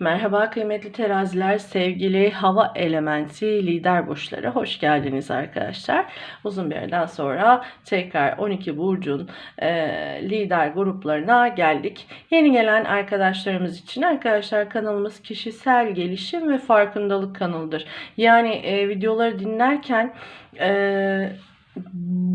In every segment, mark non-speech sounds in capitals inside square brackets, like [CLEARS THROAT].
Merhaba kıymetli teraziler, sevgili hava elementi lider burçları. Hoş geldiniz arkadaşlar. Uzun bir aradan sonra tekrar 12 burcun e, lider gruplarına geldik. Yeni gelen arkadaşlarımız için arkadaşlar kanalımız kişisel gelişim ve farkındalık kanalıdır. Yani e, videoları dinlerken e,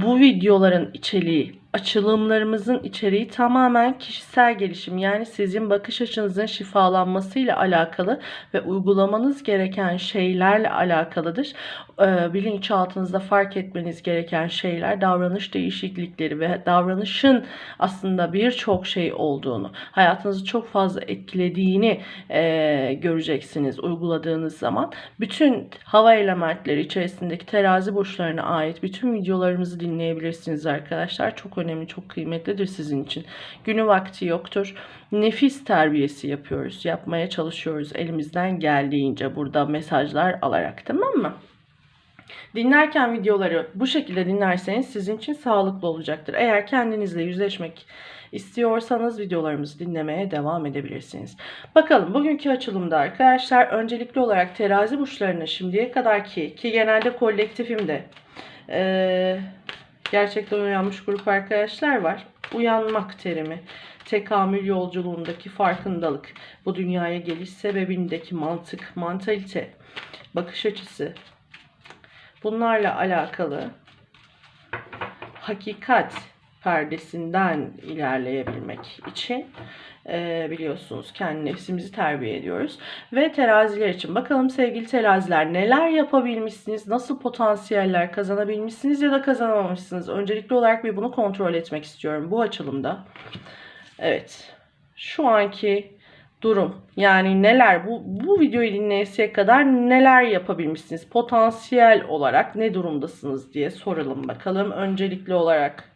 bu videoların içeriği açılımlarımızın içeriği tamamen kişisel gelişim yani sizin bakış açınızın şifalanmasıyla alakalı ve uygulamanız gereken şeylerle alakalıdır. Ee, bilinçaltınızda fark etmeniz gereken şeyler davranış değişiklikleri ve davranışın aslında birçok şey olduğunu, hayatınızı çok fazla etkilediğini e, göreceksiniz uyguladığınız zaman. Bütün hava elementleri içerisindeki terazi burçlarına ait bütün videolarımızı dinleyebilirsiniz arkadaşlar. Çok önemli, çok kıymetlidir sizin için. Günü vakti yoktur. Nefis terbiyesi yapıyoruz. Yapmaya çalışıyoruz elimizden geldiğince burada mesajlar alarak tamam mı? Dinlerken videoları bu şekilde dinlerseniz sizin için sağlıklı olacaktır. Eğer kendinizle yüzleşmek istiyorsanız videolarımızı dinlemeye devam edebilirsiniz. Bakalım bugünkü açılımda arkadaşlar öncelikli olarak terazi burçlarına şimdiye kadar ki ki genelde kolektifimde ee, gerçekten uyanmış grup arkadaşlar var. Uyanmak terimi, tekamül yolculuğundaki farkındalık, bu dünyaya geliş sebebindeki mantık, mantalite, bakış açısı, bunlarla alakalı hakikat perdesinden ilerleyebilmek için e, biliyorsunuz kendi nefsimizi terbiye ediyoruz. Ve teraziler için bakalım sevgili teraziler neler yapabilmişsiniz, nasıl potansiyeller kazanabilmişsiniz ya da kazanamamışsınız. Öncelikli olarak bir bunu kontrol etmek istiyorum bu açılımda. Evet şu anki durum yani neler bu bu videoyu dinleyesiye kadar neler yapabilmişsiniz potansiyel olarak ne durumdasınız diye soralım bakalım öncelikli olarak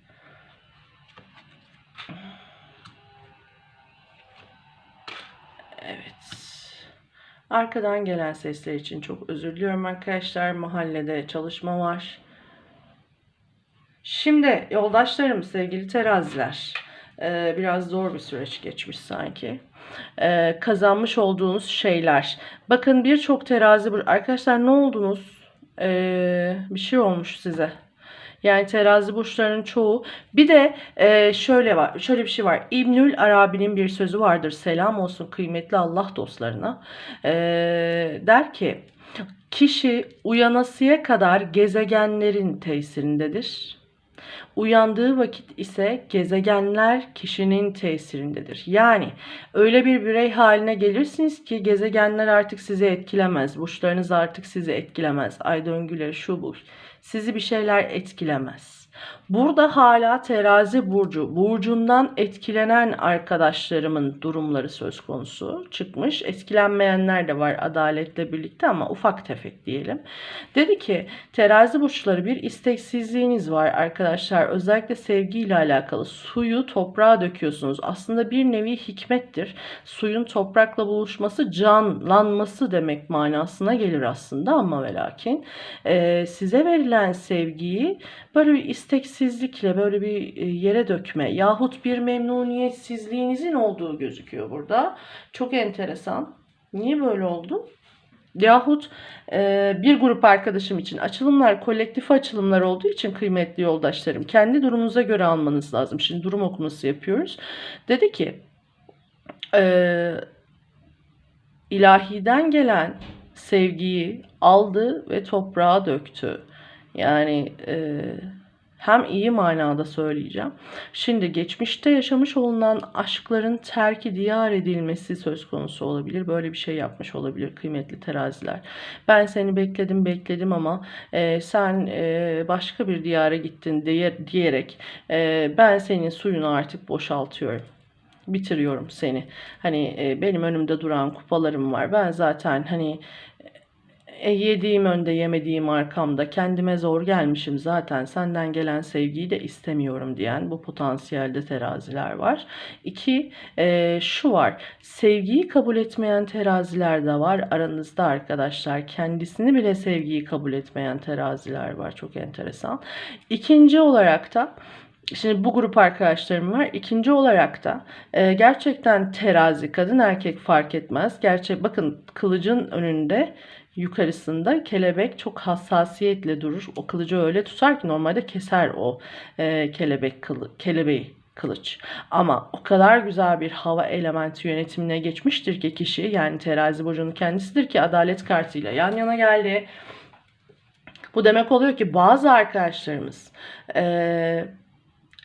Evet. Arkadan gelen sesler için çok özür diliyorum arkadaşlar. Mahallede çalışma var. Şimdi yoldaşlarım, sevgili teraziler. Biraz zor bir süreç geçmiş sanki. E, Kazanmış olduğunuz şeyler. Bakın birçok terazi... Arkadaşlar ne oldunuz? E, Bir şey olmuş size. Yani terazi burçlarının çoğu. Bir de e, şöyle var, şöyle bir şey var. İbnül Arabi'nin bir sözü vardır. Selam olsun kıymetli Allah dostlarına. E, der ki, kişi uyanasıya kadar gezegenlerin tesirindedir. Uyandığı vakit ise gezegenler kişinin tesirindedir. Yani öyle bir birey haline gelirsiniz ki gezegenler artık sizi etkilemez. Burçlarınız artık sizi etkilemez. Ay döngüleri şu bu. Sizi bir şeyler etkilemez. Burada hala terazi burcu, burcundan etkilenen arkadaşlarımın durumları söz konusu çıkmış. Etkilenmeyenler de var adaletle birlikte ama ufak tefek diyelim. Dedi ki terazi burçları bir isteksizliğiniz var arkadaşlar. Özellikle sevgiyle alakalı suyu toprağa döküyorsunuz. Aslında bir nevi hikmettir. Suyun toprakla buluşması canlanması demek manasına gelir aslında ama ve lakin e, size verilen sevgiyi böyle bir isteksizlikle böyle bir e, yere dökme yahut bir memnuniyetsizliğinizin olduğu gözüküyor burada. Çok enteresan. Niye böyle oldu? Yahut e, bir grup arkadaşım için açılımlar kolektif açılımlar olduğu için kıymetli yoldaşlarım kendi durumunuza göre almanız lazım. Şimdi durum okuması yapıyoruz. Dedi ki e, ilahiden gelen sevgiyi aldı ve toprağa döktü. Yani e, hem iyi manada söyleyeceğim. Şimdi geçmişte yaşamış olunan aşkların terki diyar edilmesi söz konusu olabilir. Böyle bir şey yapmış olabilir kıymetli teraziler. Ben seni bekledim bekledim ama e, sen e, başka bir diyara gittin diye, diyerek e, ben senin suyunu artık boşaltıyorum bitiriyorum seni. Hani e, benim önümde duran kupalarım var. Ben zaten hani e, yediğim önde yemediğim arkamda kendime zor gelmişim zaten senden gelen sevgiyi de istemiyorum diyen bu potansiyelde teraziler var. İki e, şu var sevgiyi kabul etmeyen teraziler de var aranızda arkadaşlar kendisini bile sevgiyi kabul etmeyen teraziler var çok enteresan. İkinci olarak da Şimdi bu grup arkadaşlarım var. İkinci olarak da e, gerçekten terazi kadın erkek fark etmez. Gerçek bakın kılıcın önünde yukarısında kelebek çok hassasiyetle durur. O kılıcı öyle tutar ki normalde keser o e, kelebek kılı, kelebeği kılıç. Ama o kadar güzel bir hava elementi yönetimine geçmiştir ki kişi yani terazi burcunun kendisidir ki adalet kartıyla yan yana geldi. Bu demek oluyor ki bazı arkadaşlarımız eee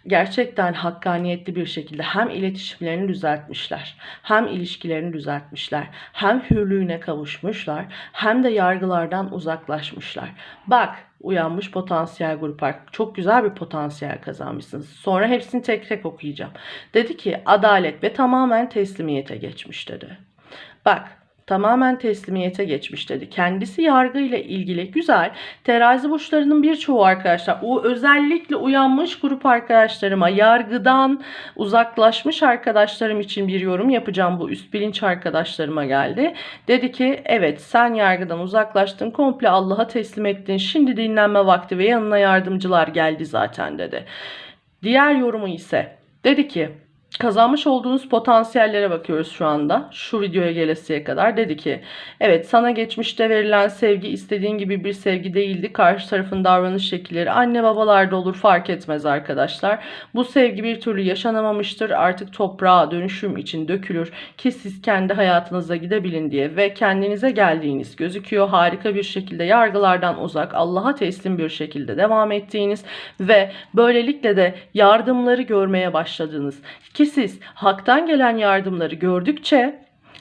gerçekten hakkaniyetli bir şekilde hem iletişimlerini düzeltmişler, hem ilişkilerini düzeltmişler, hem hürlüğüne kavuşmuşlar, hem de yargılardan uzaklaşmışlar. Bak uyanmış potansiyel grup çok güzel bir potansiyel kazanmışsınız. Sonra hepsini tek tek okuyacağım. Dedi ki adalet ve tamamen teslimiyete geçmiş dedi. Bak tamamen teslimiyete geçmiş dedi. Kendisi yargıyla ilgili güzel. Terazi burçlarının birçoğu arkadaşlar o özellikle uyanmış grup arkadaşlarıma yargıdan uzaklaşmış arkadaşlarım için bir yorum yapacağım. Bu üst bilinç arkadaşlarıma geldi. Dedi ki evet sen yargıdan uzaklaştın komple Allah'a teslim ettin. Şimdi dinlenme vakti ve yanına yardımcılar geldi zaten dedi. Diğer yorumu ise dedi ki kazanmış olduğunuz potansiyellere bakıyoruz şu anda. Şu videoya gelesiye kadar dedi ki evet sana geçmişte verilen sevgi istediğin gibi bir sevgi değildi. Karşı tarafın davranış şekilleri anne babalarda olur fark etmez arkadaşlar. Bu sevgi bir türlü yaşanamamıştır. Artık toprağa dönüşüm için dökülür ki siz kendi hayatınıza gidebilin diye ve kendinize geldiğiniz gözüküyor. Harika bir şekilde yargılardan uzak Allah'a teslim bir şekilde devam ettiğiniz ve böylelikle de yardımları görmeye başladığınız ki siz haktan gelen yardımları gördükçe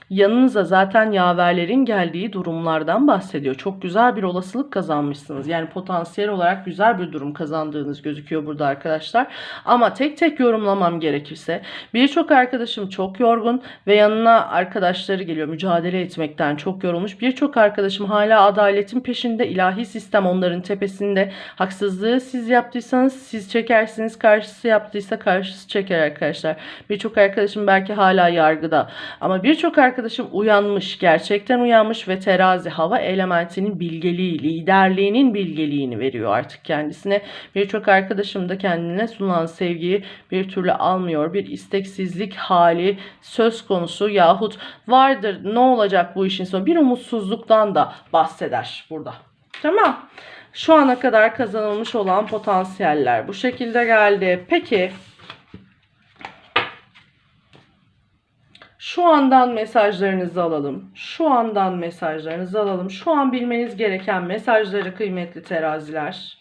yanınıza zaten yaverlerin geldiği durumlardan bahsediyor. Çok güzel bir olasılık kazanmışsınız. Yani potansiyel olarak güzel bir durum kazandığınız gözüküyor burada arkadaşlar. Ama tek tek yorumlamam gerekirse birçok arkadaşım çok yorgun ve yanına arkadaşları geliyor mücadele etmekten çok yorulmuş. Birçok arkadaşım hala adaletin peşinde ilahi sistem onların tepesinde. Haksızlığı siz yaptıysanız siz çekersiniz. Karşısı yaptıysa karşısı çeker arkadaşlar. Birçok arkadaşım belki hala yargıda. Ama birçok arkadaşım arkadaşım uyanmış, gerçekten uyanmış ve terazi hava elementinin bilgeliği, liderliğinin bilgeliğini veriyor artık kendisine. Birçok arkadaşım da kendine sunulan sevgiyi bir türlü almıyor. Bir isteksizlik hali söz konusu yahut vardır ne olacak bu işin sonu bir umutsuzluktan da bahseder burada. Tamam. Şu ana kadar kazanılmış olan potansiyeller bu şekilde geldi. Peki Şu andan mesajlarınızı alalım. Şu andan mesajlarınızı alalım. Şu an bilmeniz gereken mesajları kıymetli teraziler.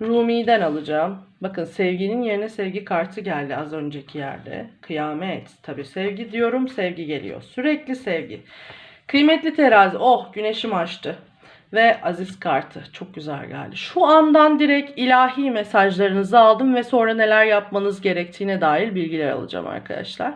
Rumi'den alacağım. Bakın sevginin yerine sevgi kartı geldi az önceki yerde. Kıyamet. Tabi sevgi diyorum sevgi geliyor. Sürekli sevgi. Kıymetli terazi. Oh güneşim açtı ve Aziz kartı. Çok güzel geldi. Şu andan direkt ilahi mesajlarınızı aldım ve sonra neler yapmanız gerektiğine dair bilgiler alacağım arkadaşlar.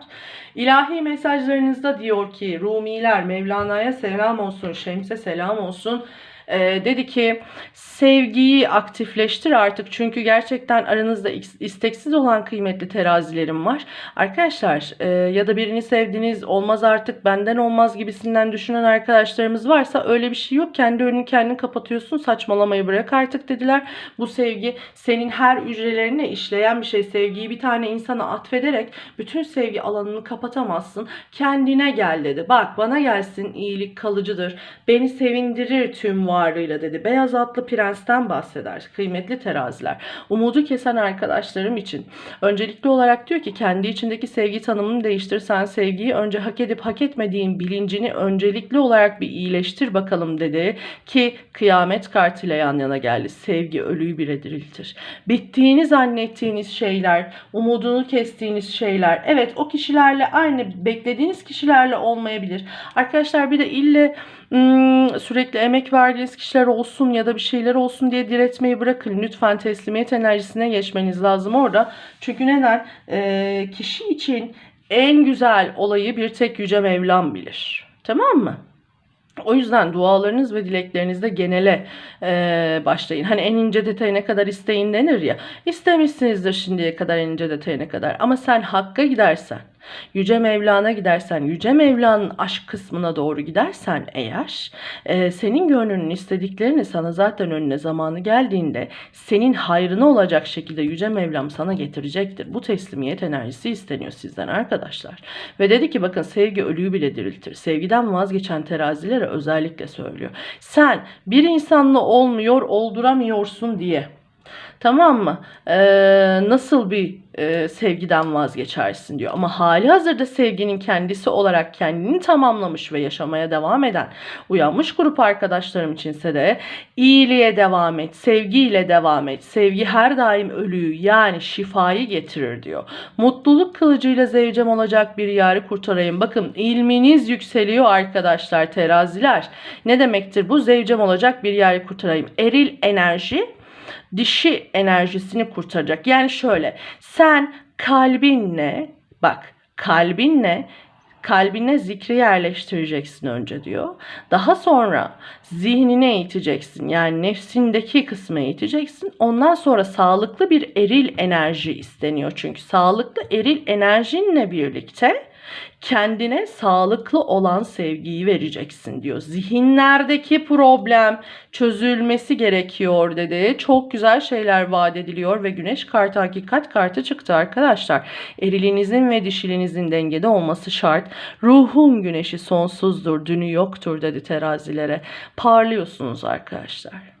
İlahi mesajlarınızda diyor ki Rumiler Mevlana'ya selam olsun, Şems'e selam olsun e, dedi ki sevgiyi aktifleştir artık çünkü gerçekten aranızda isteksiz olan kıymetli terazilerim var. Arkadaşlar e, ya da birini sevdiğiniz olmaz artık benden olmaz gibisinden düşünen arkadaşlarımız varsa öyle bir şey yok. Kendi önünü kendin kapatıyorsun saçmalamayı bırak artık dediler. Bu sevgi senin her hücrelerine işleyen bir şey. Sevgiyi bir tane insana atfederek bütün sevgi alanını kapatamazsın. Kendine gel dedi. Bak bana gelsin iyilik kalıcıdır. Beni sevindirir tüm var varlığıyla dedi. Beyaz atlı prensten bahseder. Kıymetli teraziler. Umudu kesen arkadaşlarım için. Öncelikli olarak diyor ki kendi içindeki sevgi tanımını değiştirsen sevgiyi önce hak edip hak etmediğin bilincini öncelikli olarak bir iyileştir bakalım dedi. Ki kıyamet kartıyla yan yana geldi. Sevgi ölüyü bile diriltir. Bittiğini zannettiğiniz şeyler, umudunu kestiğiniz şeyler. Evet o kişilerle aynı beklediğiniz kişilerle olmayabilir. Arkadaşlar bir de ille sürekli emek verdiğiniz kişiler olsun ya da bir şeyler olsun diye diretmeyi bırakın. Lütfen teslimiyet enerjisine geçmeniz lazım orada. Çünkü neden? Ee, kişi için en güzel olayı bir tek Yüce Mevlam bilir. Tamam mı? O yüzden dualarınız ve dileklerinizde genele e, başlayın. Hani en ince detayına kadar isteyin denir ya. İstemişsinizdir şimdiye kadar en ince detayına kadar. Ama sen hakka gidersen, Yüce Mevlana gidersen, Yüce Mevla'nın aşk kısmına doğru gidersen eğer, e, senin gönlünün istediklerini sana zaten önüne zamanı geldiğinde senin hayrına olacak şekilde Yüce Mevlam sana getirecektir. Bu teslimiyet enerjisi isteniyor sizden arkadaşlar. Ve dedi ki bakın sevgi ölüyü bile diriltir. Sevgiden vazgeçen terazilere özellikle söylüyor. Sen bir insanla olmuyor, olduramıyorsun diye Tamam mı? Ee, nasıl bir e, sevgiden vazgeçersin diyor. Ama hali hazırda sevginin kendisi olarak kendini tamamlamış ve yaşamaya devam eden uyanmış grup arkadaşlarım içinse de iyiliğe devam et, sevgiyle devam et. Sevgi her daim ölüyü yani şifayı getirir diyor. Mutluluk kılıcıyla zevcem olacak bir yarı kurtarayım. Bakın ilminiz yükseliyor arkadaşlar teraziler. Ne demektir bu? Zevcem olacak bir yarı kurtarayım. Eril enerji dişi enerjisini kurtaracak. Yani şöyle sen kalbinle bak kalbinle kalbine zikri yerleştireceksin önce diyor. Daha sonra zihnine eğiteceksin. Yani nefsindeki kısmı eğiteceksin. Ondan sonra sağlıklı bir eril enerji isteniyor. Çünkü sağlıklı eril enerjinle birlikte kendine sağlıklı olan sevgiyi vereceksin diyor. Zihinlerdeki problem çözülmesi gerekiyor dedi. Çok güzel şeyler vaat ediliyor ve güneş kartı hakikat kartı çıktı arkadaşlar. Erilinizin ve dişilinizin dengede olması şart. Ruhun güneşi sonsuzdur, dünü yoktur dedi terazilere. Parlıyorsunuz arkadaşlar.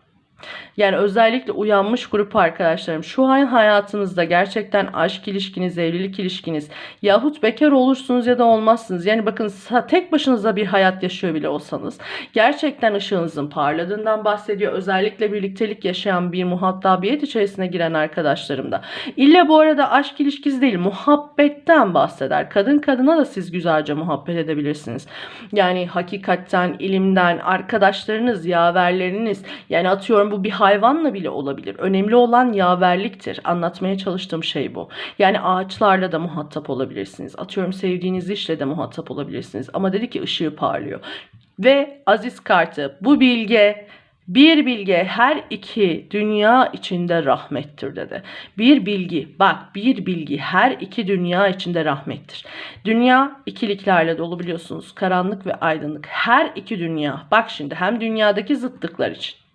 Yani özellikle uyanmış grup arkadaşlarım şu an hayatınızda gerçekten aşk ilişkiniz, evlilik ilişkiniz yahut bekar olursunuz ya da olmazsınız. Yani bakın tek başınıza bir hayat yaşıyor bile olsanız gerçekten ışığınızın parladığından bahsediyor. Özellikle birliktelik yaşayan bir muhatabiyet içerisine giren arkadaşlarım da. İlle bu arada aşk ilişkisi değil muhabbetten bahseder. Kadın kadına da siz güzelce muhabbet edebilirsiniz. Yani hakikatten, ilimden, arkadaşlarınız, yaverleriniz yani atıyorum bu bir hayvanla bile olabilir. Önemli olan yaverliktir. Anlatmaya çalıştığım şey bu. Yani ağaçlarla da muhatap olabilirsiniz. Atıyorum sevdiğiniz işle de muhatap olabilirsiniz. Ama dedi ki ışığı parlıyor. Ve Aziz kartı bu bilge bir bilge her iki dünya içinde rahmettir dedi. Bir bilgi bak bir bilgi her iki dünya içinde rahmettir. Dünya ikiliklerle dolu biliyorsunuz. Karanlık ve aydınlık her iki dünya. Bak şimdi hem dünyadaki zıtlıklar için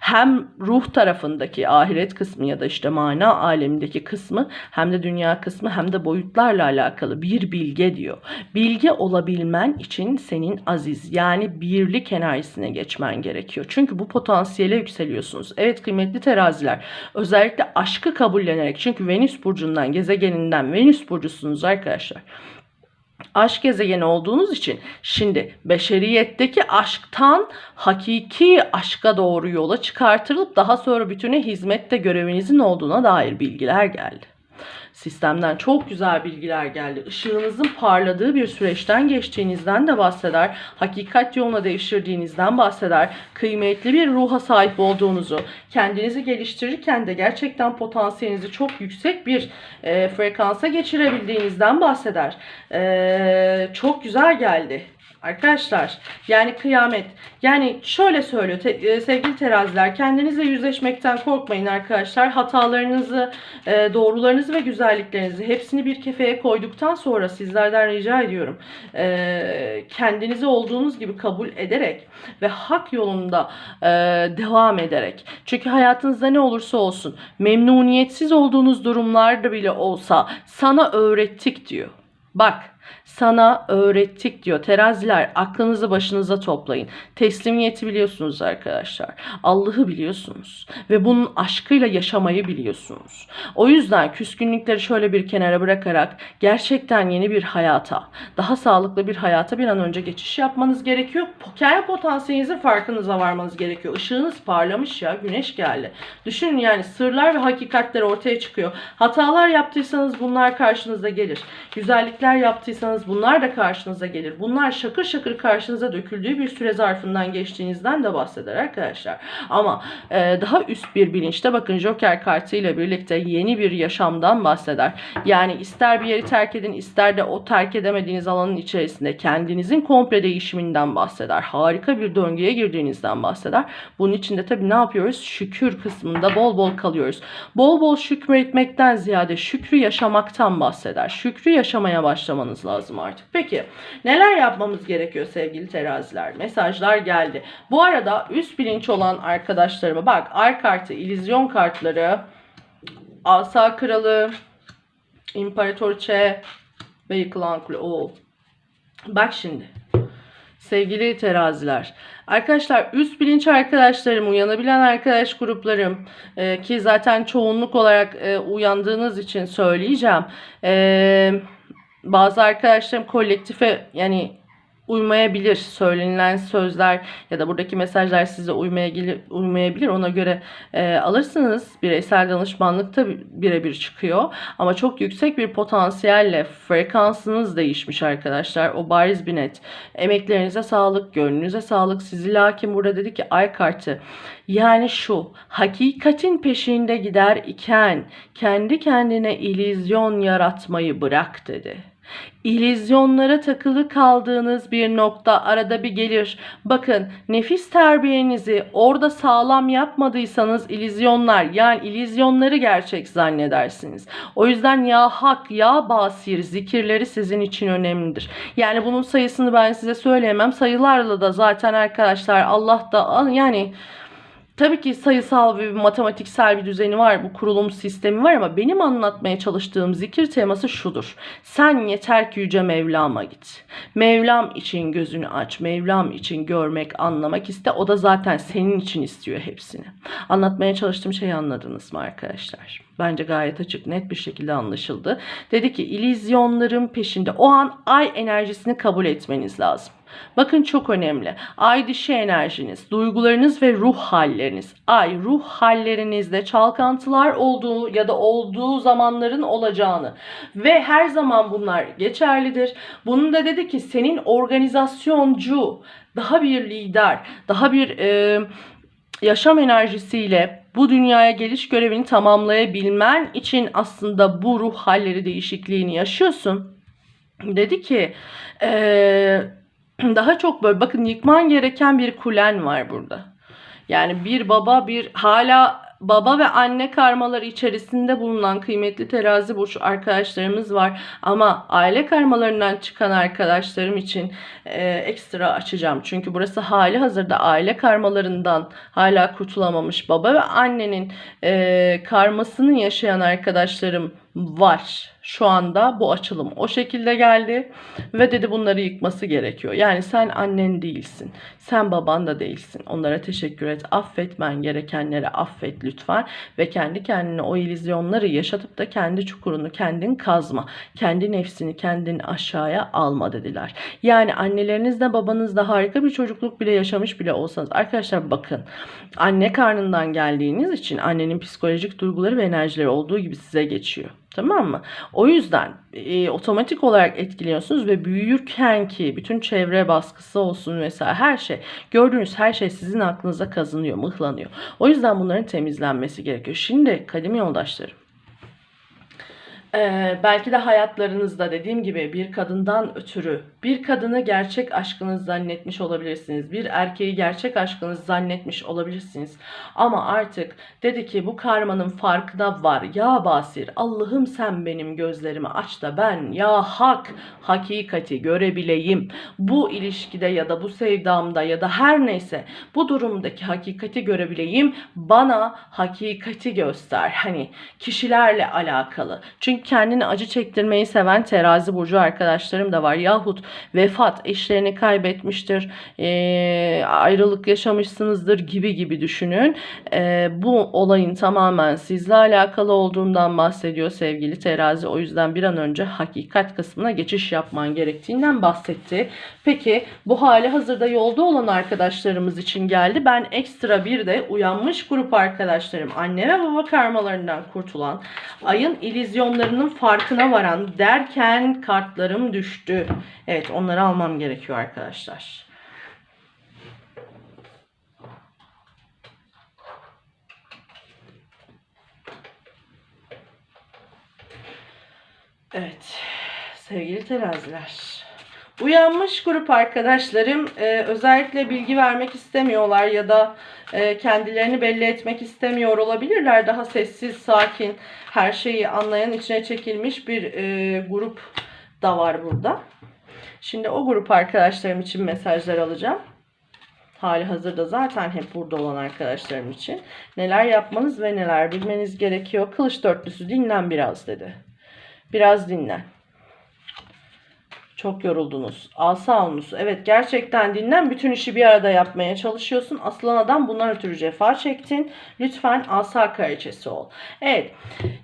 hem ruh tarafındaki ahiret kısmı ya da işte mana alemindeki kısmı hem de dünya kısmı hem de boyutlarla alakalı bir bilge diyor. Bilge olabilmen için senin aziz yani birlik enerjisine geçmen gerekiyor. Çünkü bu potansiyele yükseliyorsunuz. Evet kıymetli teraziler özellikle aşkı kabullenerek çünkü Venüs burcundan gezegeninden Venüs burcusunuz arkadaşlar aşk gezegeni olduğunuz için şimdi beşeriyetteki aşktan hakiki aşka doğru yola çıkartılıp daha sonra bütüne hizmette görevinizin olduğuna dair bilgiler geldi sistemden çok güzel bilgiler geldi. Işığınızın parladığı bir süreçten geçtiğinizden de bahseder. Hakikat yoluna devşirdiğinizden bahseder. Kıymetli bir ruha sahip olduğunuzu, kendinizi geliştirirken de gerçekten potansiyelinizi çok yüksek bir e, frekansa geçirebildiğinizden bahseder. E, çok güzel geldi. Arkadaşlar yani kıyamet. Yani şöyle söylüyor te, e, sevgili teraziler kendinizle yüzleşmekten korkmayın arkadaşlar. Hatalarınızı, e, doğrularınızı ve güzelliklerinizi hepsini bir kefeye koyduktan sonra sizlerden rica ediyorum. E, kendinizi olduğunuz gibi kabul ederek ve hak yolunda e, devam ederek. Çünkü hayatınızda ne olursa olsun memnuniyetsiz olduğunuz durumlarda bile olsa sana öğrettik diyor. Bak sana öğrettik diyor. Teraziler aklınızı başınıza toplayın. Teslimiyeti biliyorsunuz arkadaşlar. Allah'ı biliyorsunuz. Ve bunun aşkıyla yaşamayı biliyorsunuz. O yüzden küskünlükleri şöyle bir kenara bırakarak gerçekten yeni bir hayata, daha sağlıklı bir hayata bir an önce geçiş yapmanız gerekiyor. Kendi potansiyelinizin farkınıza varmanız gerekiyor. Işığınız parlamış ya. Güneş geldi. Düşünün yani sırlar ve hakikatler ortaya çıkıyor. Hatalar yaptıysanız bunlar karşınıza gelir. Güzellikler yaptıysanız yaşadıysanız bunlar da karşınıza gelir. Bunlar şakır şakır karşınıza döküldüğü bir süre zarfından geçtiğinizden de bahseder arkadaşlar. Ama e, daha üst bir bilinçte bakın Joker kartı ile birlikte yeni bir yaşamdan bahseder. Yani ister bir yeri terk edin ister de o terk edemediğiniz alanın içerisinde kendinizin komple değişiminden bahseder. Harika bir döngüye girdiğinizden bahseder. Bunun için de tabii ne yapıyoruz? Şükür kısmında bol bol kalıyoruz. Bol bol şükretmekten ziyade şükrü yaşamaktan bahseder. Şükrü yaşamaya başlamanız lazım artık. Peki neler yapmamız gerekiyor sevgili teraziler? Mesajlar geldi. Bu arada üst bilinç olan arkadaşlarıma bak ay kartı, illüzyon kartları, asa kralı, imparatoriçe ve yıkılan kule. Oo. Bak şimdi. Sevgili teraziler. Arkadaşlar üst bilinç arkadaşlarım, uyanabilen arkadaş gruplarım e, ki zaten çoğunluk olarak e, uyandığınız için söyleyeceğim. E, bazı arkadaşlarım kolektife yani uymayabilir. Söylenilen sözler ya da buradaki mesajlar size uymayabilir. Ona göre e, alırsınız. Bireysel danışmanlık da birebir çıkıyor. Ama çok yüksek bir potansiyelle frekansınız değişmiş arkadaşlar. O bariz bir net. Emeklerinize sağlık, gönlünüze sağlık. Sizi lakin burada dedi ki ay kartı. Yani şu hakikatin peşinde gider iken kendi kendine illüzyon yaratmayı bırak dedi. İllüzyonlara takılı kaldığınız bir nokta arada bir gelir. Bakın nefis terbiyenizi orada sağlam yapmadıysanız illüzyonlar yani illüzyonları gerçek zannedersiniz. O yüzden ya hak ya basir zikirleri sizin için önemlidir. Yani bunun sayısını ben size söyleyemem. Sayılarla da zaten arkadaşlar Allah da yani Tabii ki sayısal ve matematiksel bir düzeni var, bu kurulum sistemi var ama benim anlatmaya çalıştığım zikir teması şudur. Sen yeter ki Yüce Mevlam'a git. Mevlam için gözünü aç, Mevlam için görmek, anlamak iste. O da zaten senin için istiyor hepsini. Anlatmaya çalıştığım şeyi anladınız mı arkadaşlar? Bence gayet açık, net bir şekilde anlaşıldı. Dedi ki ilizyonların peşinde o an ay enerjisini kabul etmeniz lazım. Bakın çok önemli. Ay dişi enerjiniz, duygularınız ve ruh halleriniz. Ay ruh hallerinizde çalkantılar olduğu ya da olduğu zamanların olacağını ve her zaman bunlar geçerlidir. Bunun da dedi ki senin organizasyoncu, daha bir lider, daha bir e, yaşam enerjisiyle bu dünyaya geliş görevini tamamlayabilmen için aslında bu ruh halleri değişikliğini yaşıyorsun. Dedi ki eee daha çok böyle bakın yıkman gereken bir kulen var burada. Yani bir baba bir hala baba ve anne karmaları içerisinde bulunan kıymetli terazi burç arkadaşlarımız var. Ama aile karmalarından çıkan arkadaşlarım için e, ekstra açacağım. Çünkü burası hali hazırda aile karmalarından hala kurtulamamış baba ve annenin e, karmasını yaşayan arkadaşlarım var. Şu anda bu açılım o şekilde geldi ve dedi bunları yıkması gerekiyor. Yani sen annen değilsin. Sen baban da değilsin. Onlara teşekkür et. Affetmen gerekenleri affet lütfen ve kendi kendine o illüzyonları yaşatıp da kendi çukurunu kendin kazma. Kendi nefsini kendin aşağıya alma dediler. Yani annelerinizle babanızla harika bir çocukluk bile yaşamış bile olsanız arkadaşlar bakın anne karnından geldiğiniz için annenin psikolojik duyguları ve enerjileri olduğu gibi size geçiyor. Tamam mı? O yüzden e, otomatik olarak etkiliyorsunuz ve büyürken ki bütün çevre baskısı olsun vesaire her şey gördüğünüz her şey sizin aklınıza kazınıyor, mıhlanıyor. O yüzden bunların temizlenmesi gerekiyor. Şimdi kadim yoldaşlarım ee, belki de hayatlarınızda dediğim gibi bir kadından ötürü bir kadını gerçek aşkınız zannetmiş olabilirsiniz. Bir erkeği gerçek aşkınız zannetmiş olabilirsiniz. Ama artık dedi ki bu karmanın farkına var. Ya Basir Allah'ım sen benim gözlerimi aç da ben ya hak hakikati görebileyim. Bu ilişkide ya da bu sevdamda ya da her neyse bu durumdaki hakikati görebileyim. Bana hakikati göster. Hani kişilerle alakalı. Çünkü kendini acı çektirmeyi seven terazi burcu arkadaşlarım da var. Yahut vefat eşlerini kaybetmiştir, e, ayrılık yaşamışsınızdır gibi gibi düşünün. E, bu olayın tamamen sizle alakalı olduğundan bahsediyor sevgili terazi. O yüzden bir an önce hakikat kısmına geçiş yapman gerektiğinden bahsetti. Peki bu hali hazırda yolda olan arkadaşlarımız için geldi. Ben ekstra bir de uyanmış grup arkadaşlarım anne ve baba karmalarından kurtulan ayın ilizyonları yaptıklarının farkına varan derken kartlarım düştü. Evet onları almam gerekiyor arkadaşlar. Evet sevgili teraziler. Uyanmış grup arkadaşlarım e, özellikle bilgi vermek istemiyorlar ya da e, kendilerini belli etmek istemiyor olabilirler. Daha sessiz, sakin, her şeyi anlayan, içine çekilmiş bir e, grup da var burada. Şimdi o grup arkadaşlarım için mesajlar alacağım. Hali hazırda zaten hep burada olan arkadaşlarım için. Neler yapmanız ve neler bilmeniz gerekiyor. Kılıç dörtlüsü dinlen biraz dedi. Biraz dinlen. Çok yoruldunuz. Asa olmuş. Evet gerçekten dinlen. Bütün işi bir arada yapmaya çalışıyorsun. Aslan adam bundan ötürü cefa çektin. Lütfen asa kraliçesi ol. Evet.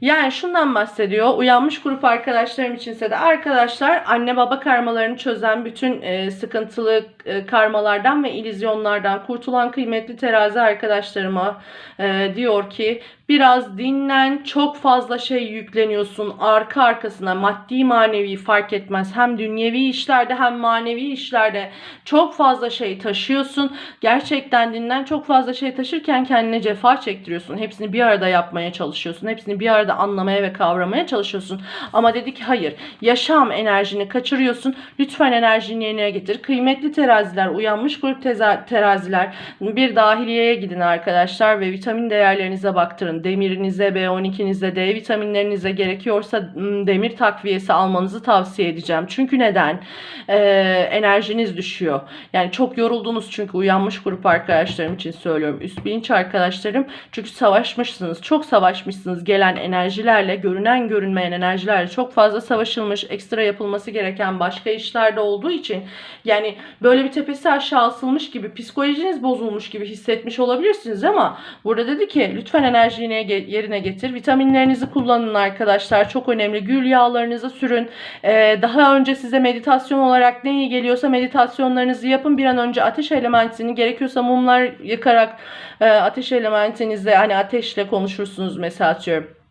Yani şundan bahsediyor. Uyanmış grup arkadaşlarım içinse de arkadaşlar anne baba karmalarını çözen bütün e, sıkıntılı e, karmalardan ve ilizyonlardan kurtulan kıymetli terazi arkadaşlarıma e, diyor ki biraz dinlen çok fazla şey yükleniyorsun arka arkasına. Maddi manevi fark etmez. Hem dünyevi işlerde hem manevi işlerde çok fazla şey taşıyorsun. Gerçekten dinlen çok fazla şey taşırken kendine cefa çektiriyorsun. Hepsini bir arada yapmaya çalışıyorsun. Hepsini bir arada anlamaya ve kavramaya çalışıyorsun. Ama dedi ki hayır yaşam enerjini kaçırıyorsun. Lütfen enerjini yerine getir. Kıymetli teraziler uyanmış grup teraziler bir dahiliyeye gidin arkadaşlar ve vitamin değerlerinize baktırın demirinize, B12'nize, D vitaminlerinize gerekiyorsa demir takviyesi almanızı tavsiye edeceğim. Çünkü neden? Ee, enerjiniz düşüyor. Yani çok yoruldunuz çünkü uyanmış grup arkadaşlarım için söylüyorum. Üst bilinç arkadaşlarım çünkü savaşmışsınız. Çok savaşmışsınız gelen enerjilerle, görünen görünmeyen enerjilerle çok fazla savaşılmış, ekstra yapılması gereken başka işlerde olduğu için yani böyle bir tepesi aşağı asılmış gibi, psikolojiniz bozulmuş gibi hissetmiş olabilirsiniz ama burada dedi ki lütfen enerjini yerine getir. Vitaminlerinizi kullanın arkadaşlar. Çok önemli. Gül yağlarınızı sürün. Ee, daha önce size meditasyon olarak ne iyi geliyorsa meditasyonlarınızı yapın. Bir an önce ateş elementini gerekiyorsa mumlar yakarak e, ateş elementinizle hani ateşle konuşursunuz mesela atıyorum.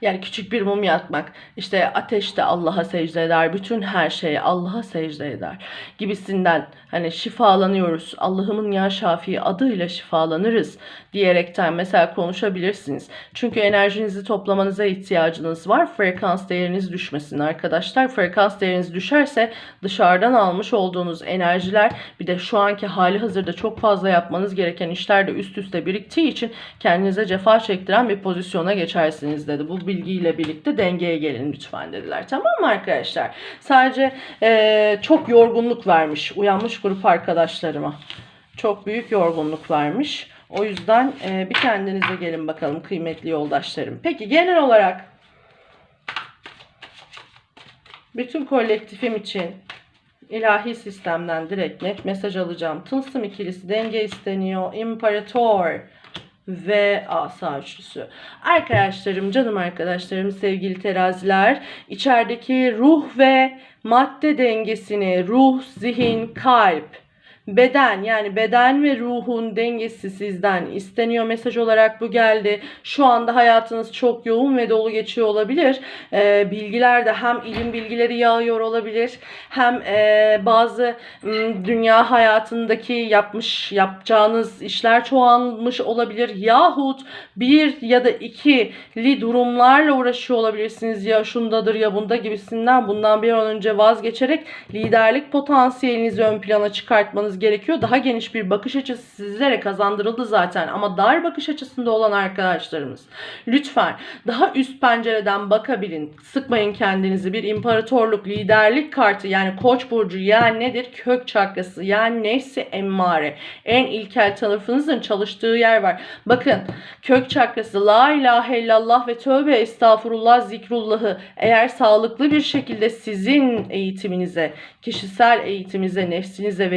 Yani küçük bir mum yakmak. İşte ateş de Allah'a secde eder. Bütün her şey Allah'a secde eder. Gibisinden hani şifalanıyoruz. Allah'ımın ya Şafii adıyla şifalanırız diyerekten mesela konuşabilirsiniz. Çünkü enerjinizi toplamanıza ihtiyacınız var. Frekans değeriniz düşmesin arkadaşlar. Frekans değeriniz düşerse dışarıdan almış olduğunuz enerjiler bir de şu anki hali hazırda çok fazla yapmanız gereken işler de üst üste biriktiği için kendinize cefa çektiren bir pozisyona geçersiniz dedi. Bu bilgiyle birlikte dengeye gelin lütfen dediler. Tamam mı arkadaşlar? Sadece e, çok yorgunluk vermiş uyanmış grup arkadaşlarıma. Çok büyük yorgunluk vermiş. O yüzden e, bir kendinize gelin bakalım kıymetli yoldaşlarım. Peki genel olarak bütün kolektifim için ilahi sistemden direkt net mesaj alacağım. Tılsım ikilisi denge isteniyor. İmparator ve asa üçlüsü. Arkadaşlarım, canım arkadaşlarım, sevgili teraziler, içerideki ruh ve madde dengesini, ruh, zihin, kalp, beden yani beden ve ruhun dengesi sizden isteniyor mesaj olarak bu geldi. Şu anda hayatınız çok yoğun ve dolu geçiyor olabilir. Ee, bilgiler de hem ilim bilgileri yağıyor olabilir hem e, bazı m, dünya hayatındaki yapmış yapacağınız işler çoğalmış olabilir yahut bir ya da ikili durumlarla uğraşıyor olabilirsiniz ya şundadır ya bunda gibisinden bundan bir an önce vazgeçerek liderlik potansiyelinizi ön plana çıkartmanız gerekiyor. Daha geniş bir bakış açısı sizlere kazandırıldı zaten ama dar bakış açısında olan arkadaşlarımız lütfen daha üst pencereden bakabilin. Sıkmayın kendinizi. Bir imparatorluk, liderlik kartı yani koç burcu yani nedir? Kök çakrası yani nefsi emmare. En ilkel tarafınızın çalıştığı yer var. Bakın kök çakrası la ilahe illallah ve tövbe estağfurullah zikrullahı eğer sağlıklı bir şekilde sizin eğitiminize, kişisel eğitiminize, nefsinize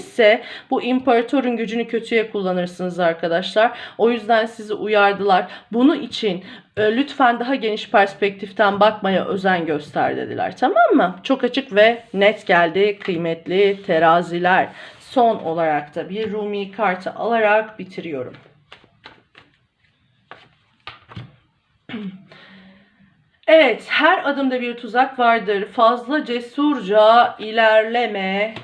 verilmemişse bu imparatorun gücünü kötüye kullanırsınız arkadaşlar. O yüzden sizi uyardılar. Bunu için e, lütfen daha geniş perspektiften bakmaya özen göster dediler. Tamam mı? Çok açık ve net geldi kıymetli teraziler. Son olarak da bir Rumi kartı alarak bitiriyorum. [CLEARS THROAT] Evet, her adımda bir tuzak vardır. Fazla cesurca ilerleme.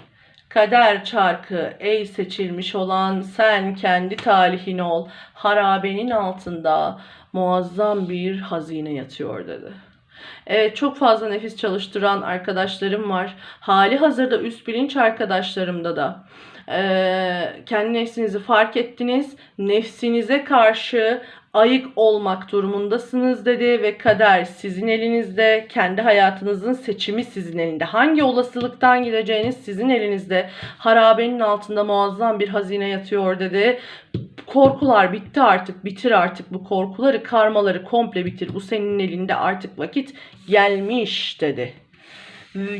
Kader çarkı ey seçilmiş olan sen kendi talihin ol. Harabenin altında muazzam bir hazine yatıyor dedi. Evet çok fazla nefis çalıştıran arkadaşlarım var. Hali hazırda üst bilinç arkadaşlarımda da. Ee, kendi nefsinizi fark ettiniz. Nefsinize karşı ayık olmak durumundasınız dedi ve kader sizin elinizde. Kendi hayatınızın seçimi sizin elinde. Hangi olasılıktan gideceğiniz sizin elinizde. Harabenin altında muazzam bir hazine yatıyor dedi. Korkular bitti artık. Bitir artık bu korkuları, karmaları komple bitir. Bu senin elinde artık vakit gelmiş dedi.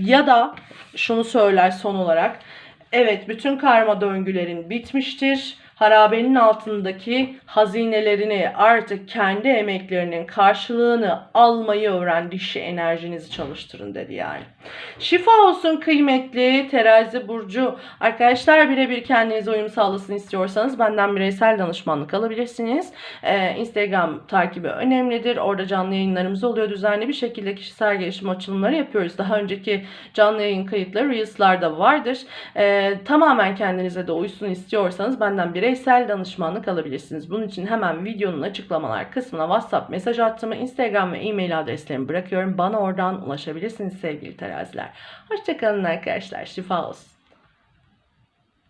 Ya da şunu söyler son olarak. Evet bütün karma döngülerin bitmiştir. Harabenin altındaki hazinelerini artık kendi emeklerinin karşılığını almayı öğren dişi enerjinizi çalıştırın dedi yani. Şifa olsun kıymetli terazi burcu. Arkadaşlar birebir kendinize uyum sağlasın istiyorsanız benden bireysel danışmanlık alabilirsiniz. Ee, Instagram takibi önemlidir. Orada canlı yayınlarımız oluyor. Düzenli bir şekilde kişisel gelişim açılımları yapıyoruz. Daha önceki canlı yayın kayıtları Reels'larda vardır. Ee, tamamen kendinize de uysun istiyorsanız benden bireysel danışmanlık alabilirsiniz. Bunun için hemen videonun açıklamalar kısmına WhatsApp mesaj attığımı, Instagram ve e-mail adreslerimi bırakıyorum. Bana oradan ulaşabilirsiniz sevgili teraziler. Hoşçakalın arkadaşlar. Şifa olsun.